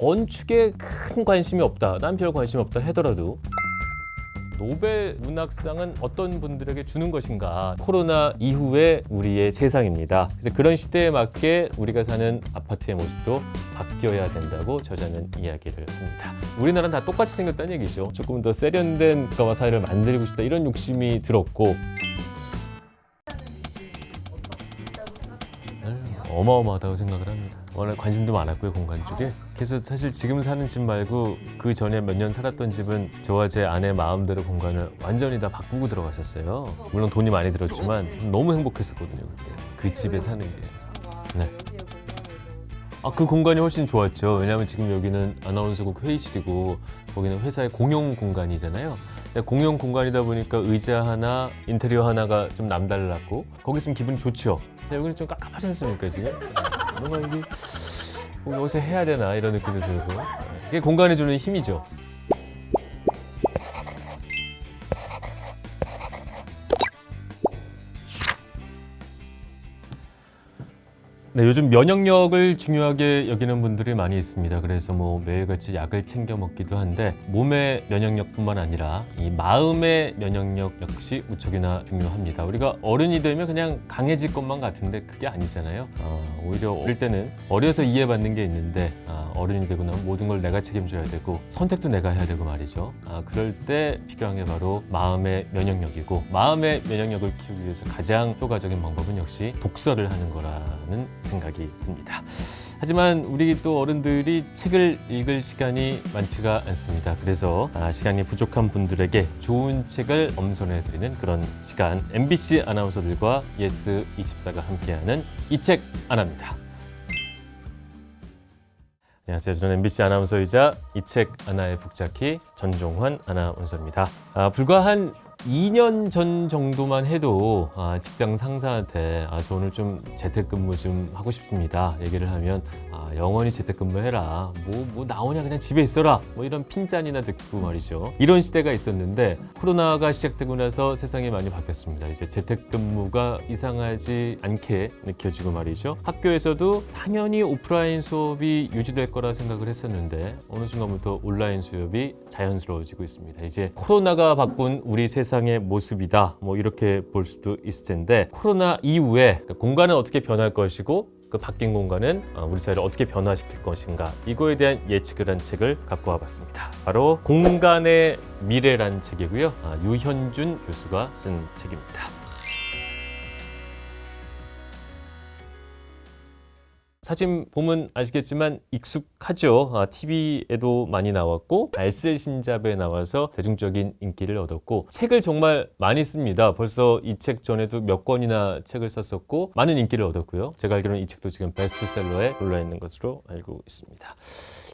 건축에 큰 관심이 없다, 난 별 관심 없다 하더라도 노벨 문학상은 어떤 분들에게 주는 것인가? 코로나 이후의 우리의 세상입니다. 그래서 그런 시대에 맞게 우리가 사는 아파트의 모습도 바뀌어야 된다고 저자는 이야기를 합니다. 우리나라는 다 똑같이 생겼다는 얘기죠. 조금 더 세련된 국가와 사회를 만들고 싶다 이런 욕심이 들었고 어마어마하다고 생각을 합니다. 워낙 관심도 많았고요 공간 쪽에. 그래서 사실 지금 사는 집 말고 그 전에 몇 년 살았던 집은 저와 제 아내 마음대로 공간을 완전히 다 바꾸고 들어가셨어요. 물론 돈이 많이 들었지만 너무 행복했었거든요 그때. 그 집에 사는 게. 네. 아, 그 공간이 훨씬 좋았죠. 왜냐하면 지금 여기는 아나운서국 회의실이고 거기는 회사의 공용 공간이잖아요. 공용 공간이다 보니까 의자 하나, 인테리어 하나가 좀 남달랐고 거기 있으면 기분이 좋죠. 여기는 좀 깝깝하지 않습니까 지금? 뭔가 이게 뭐 여기서 해야 되나 이런 느낌도 들고 이게 공간이 주는 힘이죠. 네, 요즘 면역력을 중요하게 여기는 분들이 많이 있습니다. 그래서 뭐 매일같이 약을 챙겨 먹기도 한데 몸의 면역력뿐만 아니라 이 마음의 면역력 역시 무척이나 중요합니다. 우리가 어른이 되면 그냥 강해질 것만 같은데 그게 아니잖아요. 아, 오히려 어릴 때는 어려서 이해받는 게 있는데 아, 어른이 되고 나면 모든 걸 내가 책임져야 되고 선택도 내가 해야 되고 말이죠. 아, 그럴 때 필요한 게 바로 마음의 면역력이고 마음의 면역력을 키우기 위해서 가장 효과적인 방법은 역시 독서를 하는 거라는 생각이 듭니다. 하지만 우리 또 어른들이 책을 읽을 시간이 많지가 않습니다. 그래서 아, 시간이 부족한 분들에게 좋은 책을 엄선해 드리는 그런 시간 MBC 아나운서들과 예스 24가 함께하는 이책 안합니다. 안녕하세요. 저는 MBC 아나운서이자 이 책 아나의 북자키 전종환 아나운서입니다. 아, 불과 한 2년 전 정도만 해도 아, 직장 상사한테 아, 저 오늘 좀 재택근무 좀 하고 싶습니다. 얘기를 하면 아, 영원히 재택근무해라. 뭐, 뭐 나오냐 그냥 집에 있어라. 뭐 이런 핀잔이나 듣고 말이죠. 이런 시대가 있었는데 코로나가 시작되고 나서 세상이 많이 바뀌었습니다. 이제 재택근무가 이상하지 않게 느껴지고 말이죠. 학교에서도 당연히 오프라인 수업이 유지될 거라 생각을 했었는데 어느 순간부터 온라인 수업이 자연스러워지고 있습니다. 이제 코로나가 바꾼 우리 세상의 모습이다. 뭐 이렇게 볼 수도 있을 텐데 코로나 이후에 공간은 어떻게 변할 것이고 그 바뀐 공간은 어, 우리 사회를 어떻게 변화시킬 것인가 이거에 대한 예측을 한 책을 갖고 와봤습니다. 바로 공간의 미래란 책이고요. 아, 유현준 교수가 쓴 책입니다. 사진 보면 아시겠지만 익숙하죠. 아, TV에도 많이 나왔고 알쓸 신잡에 나와서 대중적인 인기를 얻었고 책을 정말 많이 씁니다. 벌써 이 책 전에도 몇 권이나 책을 썼었고 많은 인기를 얻었고요. 제가 알기로는 이 책도 지금 베스트셀러에 올라 있는 것으로 알고 있습니다.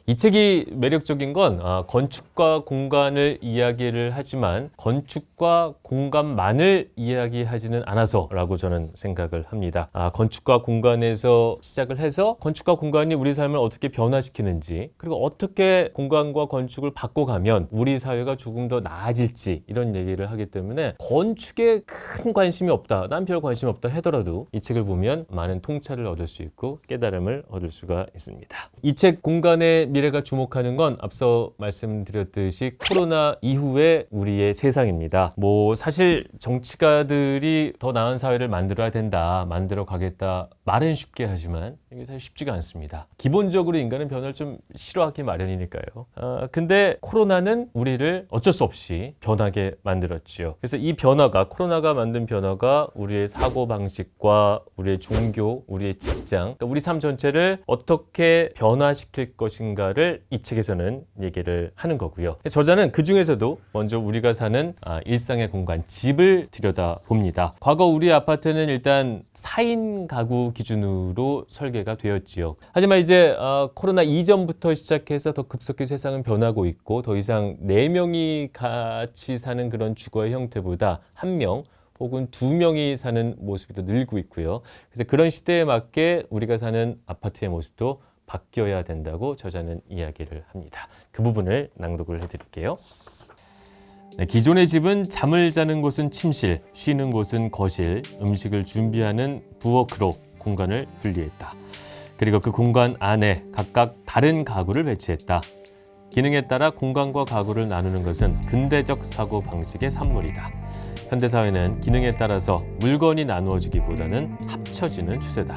이 책이 매력적인 건 아, 건축과 공간을 이야기를 하지만 건축과 공간만을 이야기하지는 않아서라고 저는 생각을 합니다. 아, 건축과 공간에서 시작을 해서 건축과 공간이 우리 삶을 어떻게 변화시키는지 그리고 어떻게 공간과 건축을 바꿔가면 우리 사회가 조금 더 나아질지 이런 얘기를 하기 때문에 건축에 큰 관심이 없다, 난 별 관심 없다 하더라도 이 책을 보면 많은 통찰을 얻을 수 있고 깨달음을 얻을 수가 있습니다. 이 책 공간의 미래가 주목하는 건 앞서 말씀드렸듯이 코로나 이후의 우리의 세상입니다. 뭐 사실 정치가들이 더 나은 사회를 만들어야 된다, 만들어 가겠다 말은 쉽게 하지만 이게 사실 쉽지가 않습니다. 기본적으로 인간은 변화를 좀 싫어하기 마련이니까요. 아, 근데 코로나는 우리를 어쩔 수 없이 변하게 만들었지요. 그래서 이 변화가 코로나가 만든 변화가 우리의 사고 방식과 우리의 종교, 우리의 직장, 그러니까 우리 삶 전체를 어떻게 변화시킬 것인가 를 이 책에서는 얘기를 하는 거고요. 저자는 그 중에서도 먼저 우리가 사는 아, 일상의 공간, 집을 들여다 봅니다. 과거 우리 아파트는 일단 4인 가구 기준으로 설계가 되었지요. 하지만 이제 아, 코로나 이전부터 시작해서 더 급속히 세상은 변하고 있고 더 이상 4명이 같이 사는 그런 주거의 형태보다 한명 혹은 두 명이 사는 모습이 더 늘고 있고요. 그래서 그런 시대에 맞게 우리가 사는 아파트의 모습도 바뀌어야 된다고 저자는 이야기를 합니다. 그 부분을 낭독을 해드릴게요. 네, 기존의 집은 잠을 자는 곳은 침실, 쉬는 곳은 거실, 음식을 준비하는 부엌으로 공간을 분리했다. 그리고 그 공간 안에 각각 다른 가구를 배치했다. 기능에 따라 공간과 가구를 나누는 것은 근대적 사고 방식의 산물이다. 현대 사회는 기능에 따라서 물건이 나누어지기보다는 합쳐지는 추세다.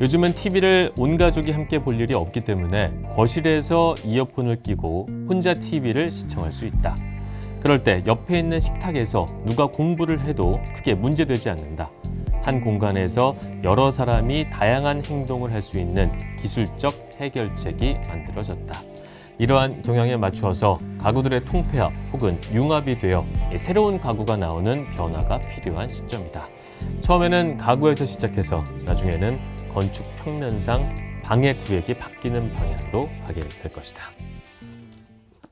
요즘은 TV를 온 가족이 함께 볼 일이 없기 때문에 거실에서 이어폰을 끼고 혼자 TV를 시청할 수 있다. 그럴 때 옆에 있는 식탁에서 누가 공부를 해도 크게 문제되지 않는다. 한 공간에서 여러 사람이 다양한 행동을 할 수 있는 기술적 해결책이 만들어졌다. 이러한 경향에 맞추어서 가구들의 통폐합 혹은 융합이 되어 새로운 가구가 나오는 변화가 필요한 시점이다. 처음에는 가구에서 시작해서 나중에는 건축 평면상 방해 구획이 바뀌는 방향으로 가게 될 것이다.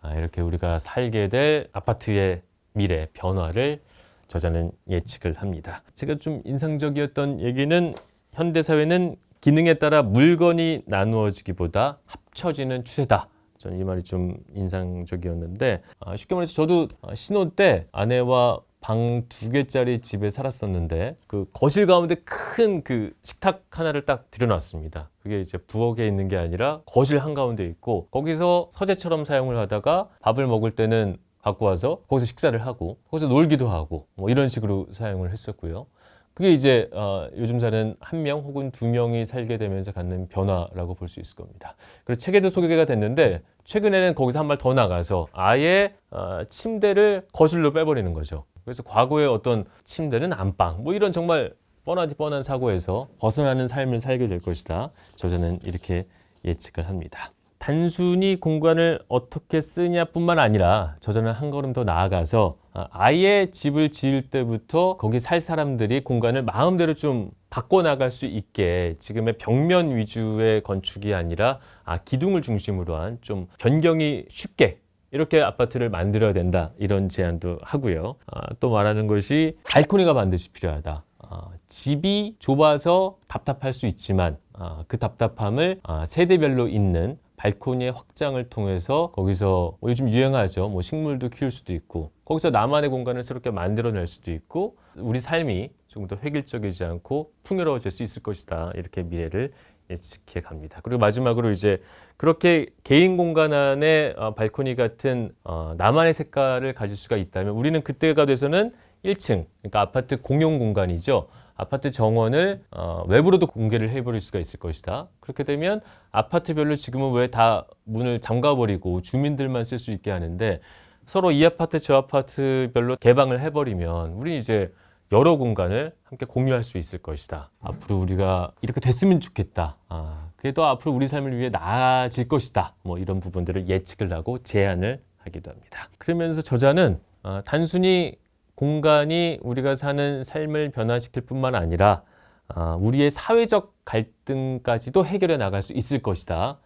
아, 이렇게 우리가 살게 될 아파트의 미래 변화를 저자는 예측을 합니다. 제가 좀 인상적이었던 얘기는 현대 사회는 기능에 따라 물건이 나누어지기보다 합쳐지는 추세다. 저는 이 말이 좀 인상적이었는데 아, 쉽게 말해서 저도 아, 신혼 때 아내와 방 두 개짜리 집에 살았었는데 그 거실 가운데 큰 그 식탁 하나를 딱 들여놨습니다. 그게 이제 부엌에 있는 게 아니라 거실 한 가운데 있고 거기서 서재처럼 사용을 하다가 밥을 먹을 때는 갖고 와서 거기서 식사를 하고 거기서 놀기도 하고 뭐 이런 식으로 사용을 했었고요. 그게 이제 어, 요즘 사는 한 명 혹은 두 명이 살게 되면서 갖는 변화라고 볼 수 있을 겁니다. 그리고 책에도 소개가 됐는데 최근에는 거기서 한 발 더 나가서 아예 어, 침대를 거실로 빼버리는 거죠. 그래서 과거의 어떤 침대는 안방 뭐 이런 정말 뻔하디 뻔한 사고에서 벗어나는 삶을 살게 될 것이다. 저자는 이렇게 예측을 합니다. 단순히 공간을 어떻게 쓰냐뿐만 아니라 저자는 한 걸음 더 나아가서 아, 아예 집을 지을 때부터 거기 살 사람들이 공간을 마음대로 좀 바꿔 나갈 수 있게 지금의 벽면 위주의 건축이 아니라 아, 기둥을 중심으로 한 좀 변경이 쉽게 이렇게 아파트를 만들어야 된다 이런 제안도 하고요. 아, 또 말하는 것이 발코니가 반드시 필요하다. 아, 집이 좁아서 답답할 수 있지만 아, 그 답답함을 아, 세대별로 있는 발코니의 확장을 통해서 거기서 뭐 요즘 유행하죠. 뭐 식물도 키울 수도 있고 거기서 나만의 공간을 새롭게 만들어낼 수도 있고 우리 삶이 조금 더 획일적이지 않고 풍요로워질 수 있을 것이다. 이렇게 미래를 예측해 갑니다. 그리고 마지막으로 이제 그렇게 개인 공간 안에 어, 발코니 같은 어, 나만의 색깔을 가질 수가 있다면 우리는 그때가 돼서는 1층, 그러니까 아파트 공용 공간이죠. 아파트 정원을 어, 외부로도 공개를 해버릴 수가 있을 것이다. 그렇게 되면 아파트별로 지금은 왜 다 문을 잠가버리고 주민들만 쓸 수 있게 하는데 서로 이 아파트 저 아파트별로 개방을 해버리면 우리 이제 여러 공간을 함께 공유할 수 있을 것이다. 앞으로 우리가 이렇게 됐으면 좋겠다. 아, 그래도 앞으로 우리 삶을 위해 나아질 것이다. 뭐 이런 부분들을 예측을 하고 제안을 하기도 합니다. 그러면서 저자는 아, 단순히 공간이 우리가 사는 삶을 변화시킬 뿐만 아니라 아, 우리의 사회적 갈등까지도 해결해 나갈 수 있을 것이다.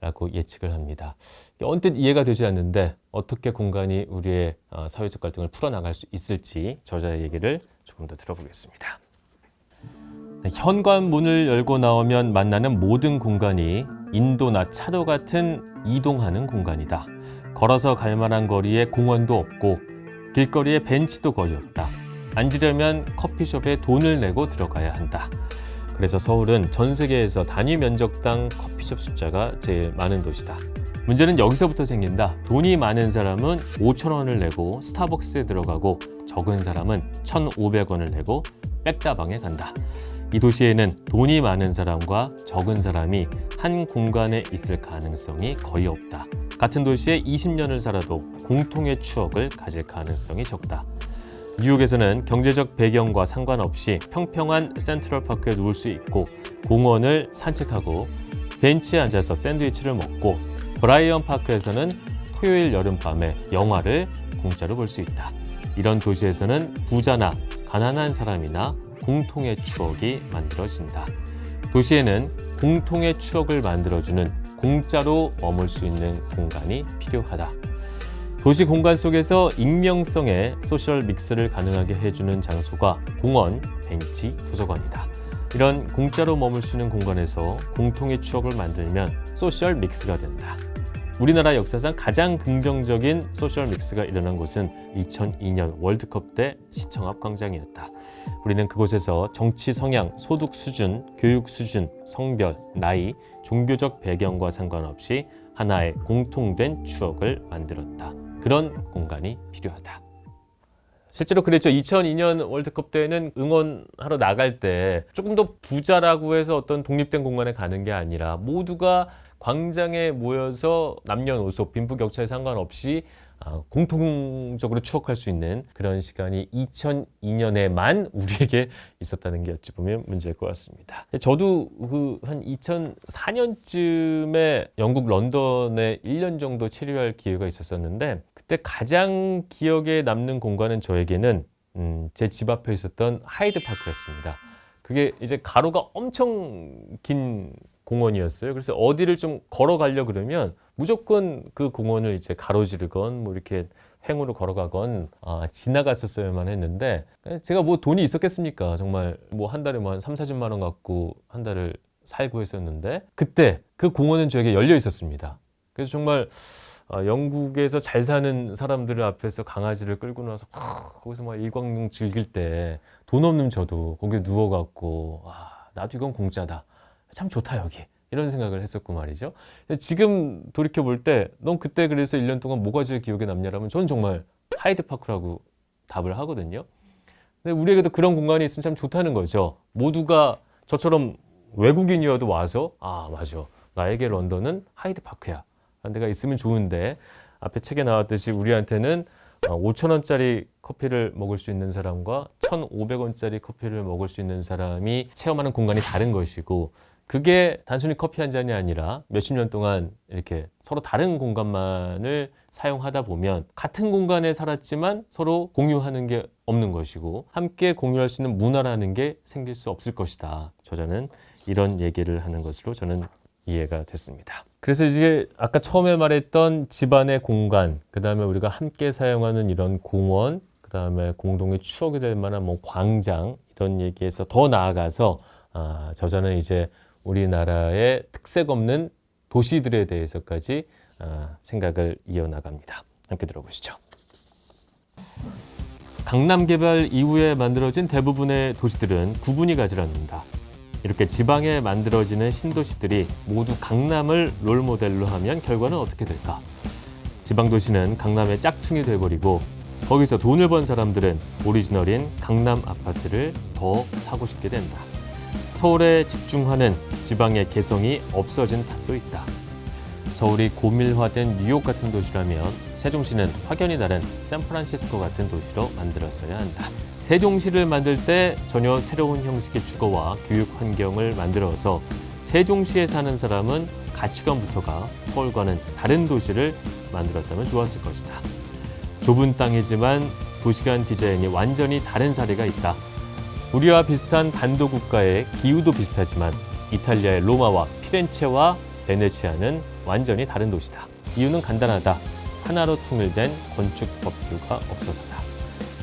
라고 예측을 합니다. 언뜻 이해가 되지 않는데 어떻게 공간이 우리의 어, 사회적 갈등을 풀어나갈 수 있을지 저자의 얘기를 조금 더 들어보겠습니다. 네, 현관문을 열고 나오면 만나는 모든 공간이 인도나 차도 같은 이동하는 공간이다. 걸어서 갈 만한 거리에 공원도 없고 길거리에 벤치도 거의 없다. 앉으려면 커피숍에 돈을 내고 들어가야 한다. 그래서 서울은 전 세계에서 단위 면적당 커피숍 숫자가 제일 많은 도시다. 문제는 여기서부터 생긴다. 돈이 많은 사람은 5천 원을 내고 스타벅스에 들어가고 적은 사람은 1,500원을 내고 백다방에 간다. 이 도시에는 돈이 많은 사람과 적은 사람이 한 공간에 있을 가능성이 거의 없다. 같은 도시에 20년을 살아도 공통의 추억을 가질 가능성이 적다. 뉴욕에서는 경제적 배경과 상관없이 평평한 센트럴파크에 누울 수 있고 공원을 산책하고 벤치에 앉아서 샌드위치를 먹고 브라이언 파크에서는 토요일 여름밤에 영화를 공짜로 볼 수 있다. 이런 도시에서는 부자나 가난한 사람이나 공통의 추억이 만들어진다. 도시에는 공통의 추억을 만들어주는 공짜로 머물 수 있는 공간이 필요하다. 도시 공간 속에서 익명성의 소셜 믹스를 가능하게 해주는 장소가 공원, 벤치, 도서관이다. 이런 공짜로 머물 수 있는 공간에서 공통의 추억을 만들면 소셜 믹스가 된다. 우리나라 역사상 가장 긍정적인 소셜 믹스가 일어난 곳은 2002년 월드컵 때 시청 앞 광장이었다. 우리는 그곳에서 정치 성향, 소득 수준, 교육 수준, 성별, 나이, 종교적 배경과 상관없이 하나의 공통된 추억을 만들었다. 그런 공간이 필요하다. 실제로 그랬죠. 2002년 월드컵 때는 응원하러 나갈 때 조금 더 부자라고 해서 어떤 독립된 공간에 가는 게 아니라 모두가 광장에 모여서 남녀노소 빈부격차에 상관없이 아, 공통적으로 추억할 수 있는 그런 시간이 2002년에만 우리에게 있었다는 게 어찌 보면 문제일 것 같습니다. 저도 그 한 2004년쯤에 영국 런던에 1년 정도 체류할 기회가 있었었는데 그때 가장 기억에 남는 공간은 저에게는 음, 제 집 앞에 있었던 하이드 파크였습니다. 그게 이제 가로가 엄청 긴 공원이었어요. 그래서 어디를 좀 걸어가려 그러면 무조건 그 공원을 이제 가로지르건 뭐 이렇게 횡으로 걸어가건 아, 지나갔었어야만 했는데 제가 뭐 돈이 있었겠습니까? 정말 뭐 한 달에 뭐 한 3, 40만 원 갖고 한 달을 살고 했었는데 그때 그 공원은 저에게 열려 있었습니다. 그래서 정말 아, 영국에서 잘 사는 사람들 앞에서 강아지를 끌고 나서 하, 거기서 막 일광욕 즐길 때 돈 없는 저도 거기에 누워갖고 아, 나도 이건 공짜다. 참 좋다 여기 이런 생각을 했었고 말이죠. 지금 돌이켜 볼 때 넌 그때 그래서 1년 동안 뭐가 제일 기억에 남냐라면 저는 정말 하이드 파크라고 답을 하거든요. 근데 우리에게도 그런 공간이 있으면 참 좋다는 거죠. 모두가 저처럼 외국인이어도 와서 아 맞아 나에게 런던은 하이드 파크야. 라는 데가 있으면 좋은데 앞에 책에 나왔듯이 우리한테는 5천 원짜리 커피를 먹을 수 있는 사람과 1,500원짜리 커피를 먹을 수 있는 사람이 체험하는 공간이 다른 것이고 그게 단순히 커피 한 잔이 아니라 몇십 년 동안 이렇게 서로 다른 공간만을 사용하다 보면 같은 공간에 살았지만 서로 공유하는 게 없는 것이고 함께 공유할 수 있는 문화라는 게 생길 수 없을 것이다. 저자는 이런 얘기를 하는 것으로 저는 이해가 됐습니다. 그래서 이제 아까 처음에 말했던 집안의 공간, 그 다음에 우리가 함께 사용하는 이런 공원, 그 다음에 공동의 추억이 될 만한 뭐 광장 이런 얘기에서 더 나아가서 아, 저자는 이제 우리나라의 특색 없는 도시들에 대해서까지 아, 생각을 이어나갑니다. 함께 들어보시죠. 강남 개발 이후에 만들어진 대부분의 도시들은 구분이 가지 않는다. 이렇게 지방에 만들어지는 신도시들이 모두 강남을 롤모델로 하면 결과는 어떻게 될까? 지방 도시는 강남의 짝퉁이 돼버리고 거기서 돈을 번 사람들은 오리지널인 강남 아파트를 더 사고 싶게 된다. 서울에 집중하는 지방의 개성이 없어진 탓도 있다. 서울이 고밀화된 뉴욕 같은 도시라면 세종시는 확연히 다른 샌프란시스코 같은 도시로 만들었어야 한다. 세종시를 만들 때 전혀 새로운 형식의 주거와 교육 환경을 만들어서 세종시에 사는 사람은 가치관부터가 서울과는 다른 도시를 만들었다면 좋았을 것이다. 좁은 땅이지만 도시간 디자인이 완전히 다른 사례가 있다. 우리와 비슷한 반도 국가의 기후도 비슷하지만 이탈리아의 로마와 피렌체와 베네치아는 완전히 다른 도시다. 이유는 간단하다. 하나로 통일된 건축 법규가 없어서다.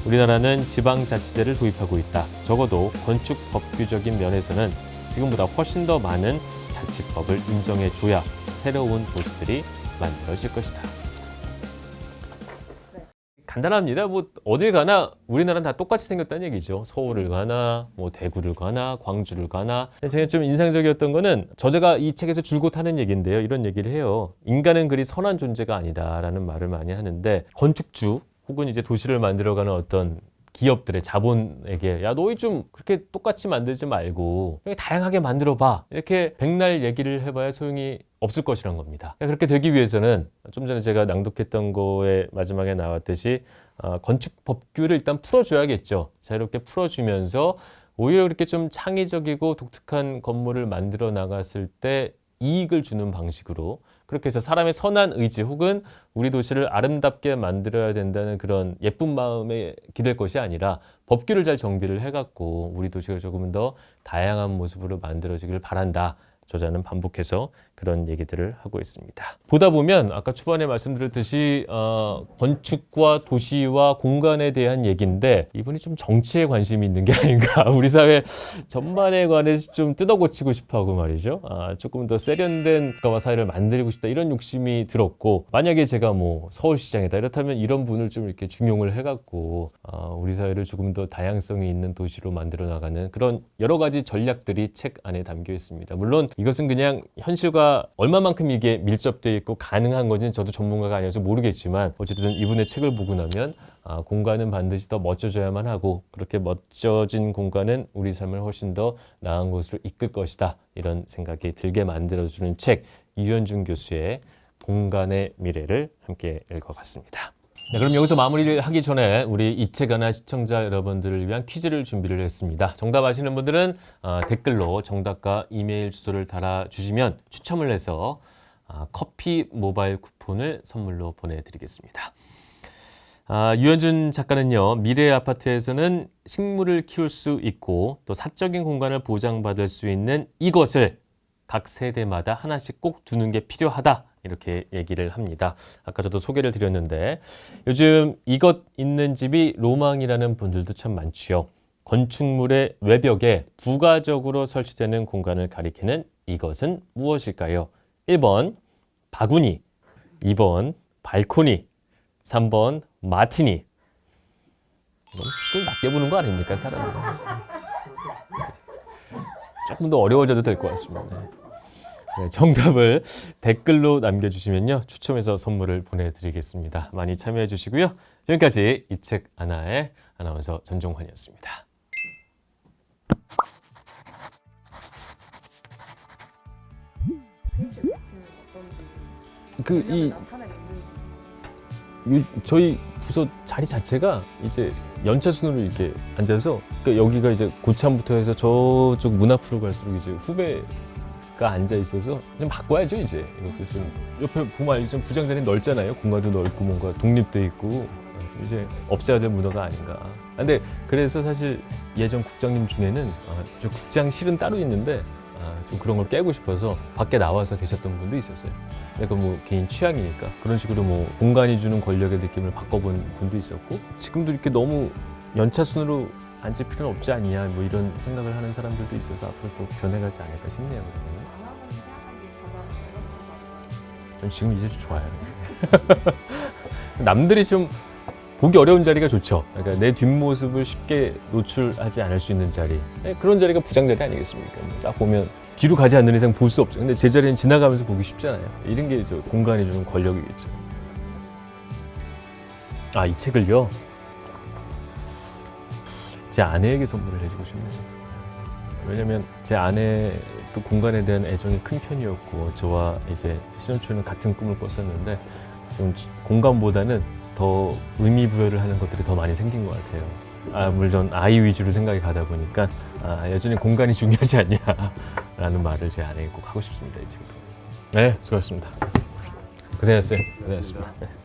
우리나라는 지방자치제를 도입하고 있다. 적어도 건축 법규적인 면에서는 지금보다 훨씬 더 많은 자치법을 인정해줘야 새로운 도시들이 만들어질 것이다. 간단합니다. 뭐 어딜 가나 우리나라는 다 똑같이 생겼다는 얘기죠. 서울을 가나 뭐 대구를 가나 광주를 가나. 제가 좀 인상적이었던 거는 저자가 이 책에서 줄곧 하는 얘기인데요. 이런 얘기를 해요. 인간은 그리 선한 존재가 아니다라는 말을 많이 하는데 건축주 혹은 이제 도시를 만들어가는 어떤 기업들의 자본에게 야 너희 좀 그렇게 똑같이 만들지 말고 다양하게 만들어 봐 이렇게 백날 얘기를 해봐야 소용이 없을 것이란 겁니다. 그렇게 되기 위해서는 좀 전에 제가 낭독했던 거에 마지막에 나왔듯이 어, 건축 법규를 일단 풀어줘야겠죠. 자유롭게 풀어주면서 오히려 그렇게 좀 창의적이고 독특한 건물을 만들어 나갔을 때 이익을 주는 방식으로 그렇게 해서 사람의 선한 의지 혹은 우리 도시를 아름답게 만들어야 된다는 그런 예쁜 마음에 기댈 것이 아니라 법규를 잘 정비를 해갖고 우리 도시가 조금 더 다양한 모습으로 만들어지길 바란다. 저자는 반복해서 그런 얘기들을 하고 있습니다. 보다 보면 아까 초반에 말씀드렸듯이 어, 건축과 도시와 공간에 대한 얘기인데 이분이 좀 정치에 관심이 있는 게 아닌가. 우리 사회 전반에 관해서 좀 뜯어고치고 싶어하고 말이죠. 아, 조금 더 세련된 국가와 사회를 만들고 싶다 이런 욕심이 들었고 만약에 제가 뭐 서울시장이다 이렇다면 이런 분을 좀 이렇게 중용을 해갖고 아, 우리 사회를 조금 더 다양성이 있는 도시로 만들어 나가는 그런 여러 가지 전략들이 책 안에 담겨 있습니다. 물론 이것은 그냥 현실과 얼마만큼 이게 밀접되어 있고 가능한 건지는 저도 전문가가 아니어서 모르겠지만 어쨌든 이분의 책을 보고 나면 아, 공간은 반드시 더 멋져져야만 하고 그렇게 멋져진 공간은 우리 삶을 훨씬 더 나은 곳으로 이끌 것이다 이런 생각이 들게 만들어주는 책 유현준 교수의 공간의 미래를 함께 읽어봤습니다. 네, 그럼 여기서 마무리를 하기 전에 우리 이책 하나 시청자 여러분들을 위한 퀴즈를 준비를 했습니다. 정답 아시는 분들은 아, 댓글로 정답과 이메일 주소를 달아주시면 추첨을 해서 아, 커피 모바일 쿠폰을 선물로 보내드리겠습니다. 아, 유현준 작가는요, 미래 아파트에서는 식물을 키울 수 있고 또 사적인 공간을 보장받을 수 있는 이것을 각 세대마다 하나씩 꼭 두는 게 필요하다. 이렇게 얘기를 합니다. 아까 저도 소개를 드렸는데 요즘 이것 있는 집이 로망이라는 분들도 참 많지요. 건축물의 외벽에 부가적으로 설치되는 공간을 가리키는 이것은 무엇일까요? 1번 바구니, 2번 발코니, 3번 마티니. 이건 낮게 보는 거 아닙니까, 사람은? 조금 더 어려워져도 될 것 같습니다. 네, 정답을 댓글로 남겨주시면요 추첨해서 선물을 보내드리겠습니다. 많이 참여해 주시고요. 지금까지 이 책 하나의 아나운서 전종환이었습니다. 펜실 가치는 어떤지 그 이 나타나게 있는지 저희 부서 자리 자체가 이제 연차 순으로 이렇게 앉아서 그러니까 여기가 이제 고참부터 해서 저쪽 문 앞으로 갈수록 이제 후배 가 앉아 있어서 좀 바꿔야죠 이제 이것도 좀 옆에 보면 좀 부장 자리 넓잖아요 공간도 넓고 뭔가 독립돼 있고 이제 없애야 될 문화가 아닌가. 아, 근데 그래서 사실 예전 국장님 중에는 아, 저 국장실은 따로 있는데 아, 좀 그런 걸 깨고 싶어서 밖에 나와서 계셨던 분도 있었어요. 근데 그건 뭐 개인 취향이니까 그런 식으로 뭐 공간이 주는 권력의 느낌을 바꿔본 분도 있었고 지금도 이렇게 너무 연차순으로 앉을 필요는 없지 않냐 뭐 이런 생각을 하는 사람들도 있어서 앞으로 또 변해가지 않을까 싶네요. 지금 이제 좀 좋아요. 남들이 좀 보기 어려운 자리가 좋죠. 그러니까 내 뒷모습을 쉽게 노출하지 않을 수 있는 자리. 네, 그런 자리가 부장 자리 아니겠습니까? 뭐딱 보면 뒤로 가지 않는 이상 볼 수 없죠. 근데 제 자리는 지나가면서 보기 쉽잖아요. 이런 게 저 공간이 주는 권력이겠죠. 아, 이 책을요? 제 아내에게 선물을 해주고 싶네요. 왜냐면 제 아내 그 공간에 대한 애정이 큰 편이었고 저와 이제 신혼초는 같은 꿈을 꿨었는데 지금 공간보다는 더 의미 부여를 하는 것들이 더 많이 생긴 것 같아요. 아 물론 아이 위주로 생각이 가다 보니까 아, 여전히 공간이 중요하지 않냐라는 말을 제 아내에게 꼭 하고 싶습니다 이 책도. 네, 수고하셨습니다. 고생했어요. 고생했습니다. 네.